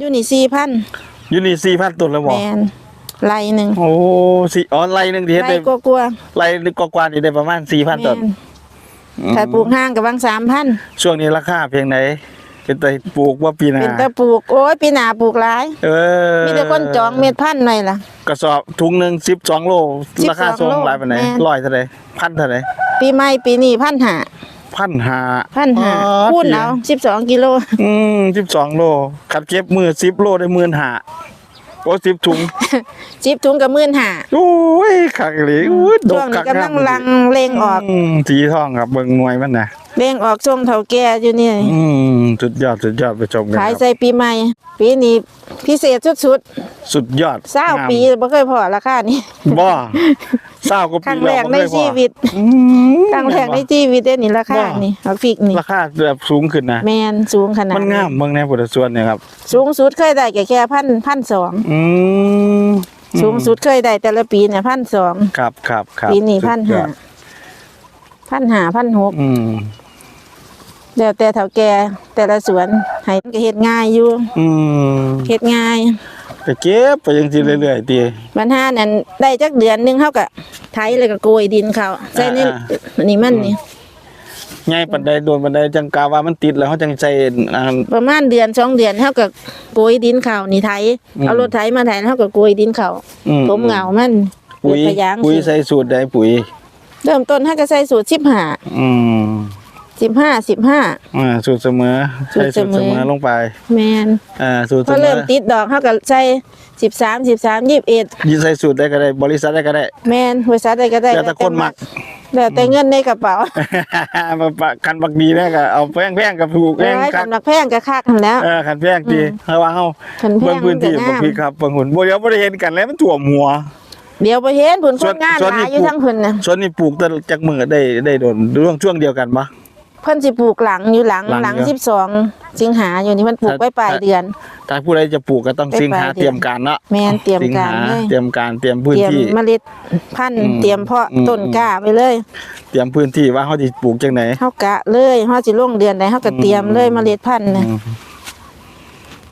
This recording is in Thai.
อยู่นี่สี่พันอยู่นี่สี่พันต้นแล้วบแมอกนไรหนึ่งโอ้สี่อ๋อไรหนึ่งที่เฮ็ดไรได้กลัวไรหนึ่งกว่าๆนี่ได้ประมาณสี่พันๆแมต้นนถ้าปลูกห้างกับบางสามพันช่วงนี้ราคาเพียงไหนเป็นแต่ปลูกว่าปีหนาเป็นตะปลูก โอ้ยปีหนาปลูกหลาย เออมีแต่คนจองเม็ดพันธุ์หน่อยล่ะ กระสอบถุงหนึ่งสิบสองโล 12ราคาส่งโลหลายปานไหนแม่น ร้อยเท่าไหร่พันเท่าไหร่ปีใหม่ปีนี้พันหา พันห้าพันหาอ๋อคูณเอาสิบสองกิโล อืมสิบสองโลขัดเก็บมือสิบโลได้หมื่นห้าโอ้สิบถุงจิบถุงกับมื่นหาโอ้ยขักเลยอุ้ยดช่วกงขันี้กกำลังลังเลงออกมสีทองครับเบิ่งหน่วยมันนะเลงออกช่วงเท่าแก่อยู่นี่ อืมสุดยอดสุดยอดไปชมกันคขายรับใส่ปีใหม่ ปีนี้พิเศษสุดสุดยอดๆเศร้างมปีบ่เคยพอราคานี้บ่ เศร้าก็ครั้ปีงแรกในบ่เคยพอชีวิตอืมครั้งแรกในชีวิตเด้นี่ราคาบ่นี่เอาพริกนี่ราคาแบบสูงขึ้นนะ แมนสูงขนาดมันงามเบิ่งในพุทธส่วนเนี่ยครับ สูงสุดเคยได้แค่แค่พันพันสองอืมสูงสุดเคยได้แต่ละปีเนี่ยพันสองครับครับครับปีนี้สุพัดนยหาอดพันหาพันหกอืมแล้วแต่เฒ่าแก่แต่ละสวนให้ก็เฮ็ดง่ายอยู่อืมเฮ็ดง่าย ก็เก็บไปจังซี่เรื่อยๆติบรรหานั่นได้จักเดือนหนึงเฮาก็ไถแล้วก็โกยดินเขาใส่นี่อ่า อันนี้มันนี่ใหญ่ปานใดโดนปานใดจังกาว่ามันติดแล้วเฮาจังใส่อ่า ประมาณเดือนสองเดือนเฮาก็โกยดินเขานี่ไถอืม เอารถไถมาไถแล้วเฮาก็โกยดินเขาอืมผมเหงามันปุ๋ยเกิดพะยางปุ๋ยขึ้นใส่สูตรใดปุ๋ย เริ่มต้นเฮาก็ใส่สูตร15อืม 15 15อ่าสูตรเสมอสูตรใส่สูตรเสเสมอมอลงไปแม่นอ่าสูตรพเสอมเริ่อมติดดอกเฮาก็ใส่13 13 21ยิใส่สูตรได้ก็ได้ บริษัทได้ก็ได้ แม่นบริษัทใดก็ได้แล้วแต่คนมัก แล้วแต่เงินในกระเป๋ามาปะกันบักดีแน่ก็เอาแพงแพงๆกับถูกแพงร้อยครับกำลักแพงก็คักหันแล้ว เออขันแพงดีเฮาว่าเฮาขันแพงเบิ่งพื้นที่มันก็บ่งาม พี่ครับเบิ่งหุ่นบ่เดี๋ยวบ่ได้เห็นกันแล้วมันท่วมหัว เดี๋ยวไปเห็นผลคส่วนนงานส่วนหนี้ลายอยู่ปลูก ทั้งเพิ่นน่ะส่วนนี้ปลูกแต่จักมื้อได้ได้โดนช่วงช่วงเดียวกันปะ เพิ่นสิปลูกหลังอยู่หลังหลังหลังเยอะ12สิงหาอยู่นี่มันปลูกถ้าไว้ปลายถ้าเดือน ถ้าผู้ใดจะปลูกก็ต้องไปสิงหาปลายเดือนเตรียมการเนาะแม่นเตรียมสิงการหาเลยเตรียมการเตรียมพื้นเตรียมที่ เมล็ดพันธุ์อืมเตรียมเพาะอืม ต้นกล้าไปเลยเตรียมพื้นที่ว่าเฮาสิปลูกจังไหน เฮากะเลยเฮาสิลงเดือนใดเฮาก็เตรียมเลยเมล็ดพันธุ์น่ะอืม